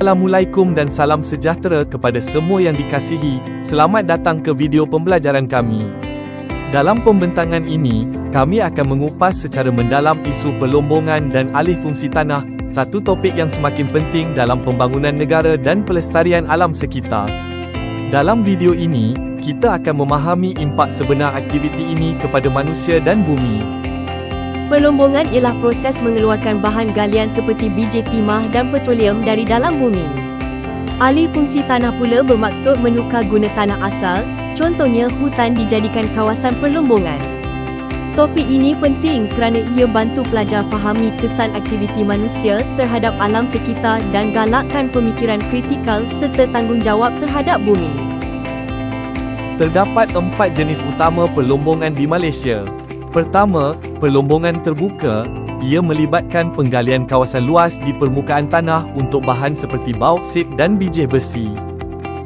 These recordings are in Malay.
Assalamualaikum dan salam sejahtera kepada semua yang dikasihi. Selamat datang ke video pembelajaran kami. Dalam pembentangan ini, kami akan mengupas secara mendalam isu perlombongan dan alih fungsi tanah, satu topik yang semakin penting dalam pembangunan negara dan pelestarian alam sekitar. Dalam video ini, kita akan memahami impak sebenar aktiviti ini kepada manusia dan bumi. Perlombongan ialah proses mengeluarkan bahan galian seperti biji timah dan petroleum dari dalam bumi. Alih fungsi tanah pula bermaksud menukar guna tanah asal, contohnya hutan dijadikan kawasan perlombongan. Topik ini penting kerana ia bantu pelajar fahami kesan aktiviti manusia terhadap alam sekitar dan galakkan pemikiran kritikal serta tanggungjawab terhadap bumi. Terdapat empat jenis utama perlombongan di Malaysia. Pertama, perlombongan terbuka. Ia melibatkan penggalian kawasan luas di permukaan tanah untuk bahan seperti bauksit dan biji besi.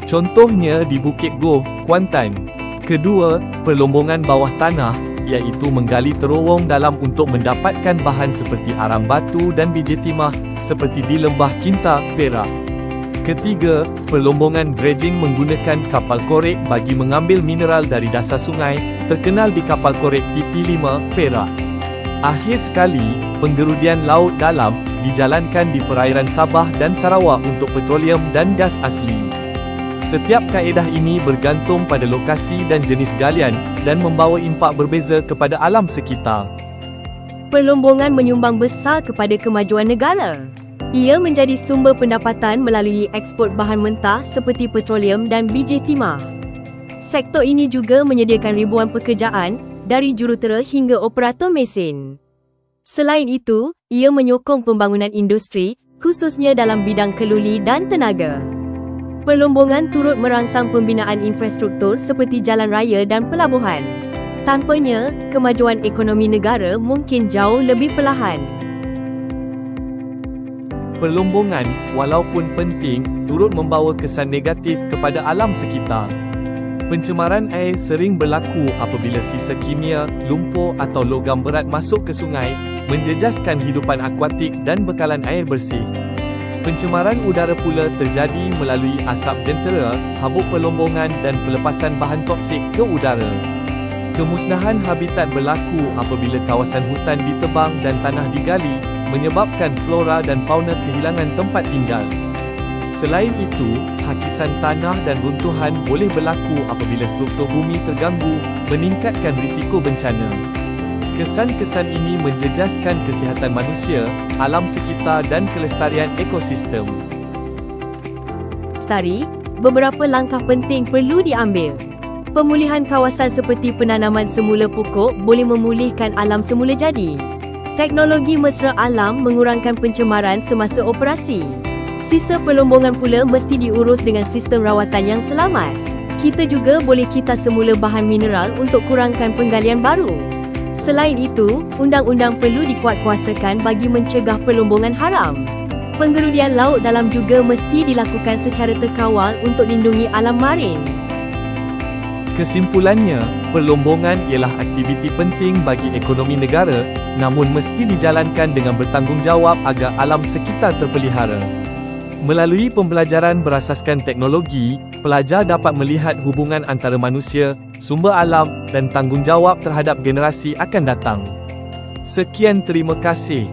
Contohnya di Bukit Goh, Kuantan. Kedua, perlombongan bawah tanah, iaitu menggali terowong dalam untuk mendapatkan bahan seperti arang batu dan biji timah, seperti di Lembah Kinta, Perak. Ketiga, perlombongan dredging menggunakan kapal korek bagi mengambil mineral dari dasar sungai, terkenal di kapal korek TP5, Perak. Akhir sekali, penggerudian laut dalam dijalankan di perairan Sabah dan Sarawak untuk petroleum dan gas asli. Setiap kaedah ini bergantung pada lokasi dan jenis galian dan membawa impak berbeza kepada alam sekitar. Perlombongan menyumbang besar kepada kemajuan negara. Ia menjadi sumber pendapatan melalui ekspor bahan mentah seperti petroleum dan biji timah. Sektor ini juga menyediakan ribuan pekerjaan dari jurutera hingga operator mesin. Selain itu, ia menyokong pembangunan industri khususnya dalam bidang keluli dan tenaga. Perlombongan turut merangsang pembinaan infrastruktur seperti jalan raya dan pelabuhan. Tanpanya, kemajuan ekonomi negara mungkin jauh lebih perlahan. Perlombongan, walaupun penting, turut membawa kesan negatif kepada alam sekitar. Pencemaran air sering berlaku apabila sisa kimia, lumpur atau logam berat masuk ke sungai, menjejaskan hidupan akuatik dan bekalan air bersih. Pencemaran udara pula terjadi melalui asap jentera, habuk perlombongan dan pelepasan bahan toksik ke udara. Kemusnahan habitat berlaku apabila kawasan hutan ditebang dan tanah digali, menyebabkan flora dan fauna kehilangan tempat tinggal. Selain itu, hakisan tanah dan runtuhan boleh berlaku apabila struktur bumi terganggu, meningkatkan risiko bencana. Kesan-kesan ini menjejaskan kesihatan manusia, alam sekitar dan kelestarian ekosistem. Lestari, beberapa langkah penting perlu diambil. Pemulihan kawasan seperti penanaman semula pokok boleh memulihkan alam semula jadi. Teknologi mesra alam mengurangkan pencemaran semasa operasi. Sisa perlombongan pula mesti diurus dengan sistem rawatan yang selamat. Kita juga boleh kita semula bahan mineral untuk kurangkan penggalian baru. Selain itu, undang-undang perlu dikuatkuasakan bagi mencegah perlombongan haram. Penggerudian laut dalam juga mesti dilakukan secara terkawal untuk lindungi alam marin. Kesimpulannya, perlombongan ialah aktiviti penting bagi ekonomi negara, namun mesti dijalankan dengan bertanggungjawab agar alam sekitar terpelihara. Melalui pembelajaran berasaskan teknologi, pelajar dapat melihat hubungan antara manusia, sumber alam dan tanggungjawab terhadap generasi akan datang. Sekian terima kasih.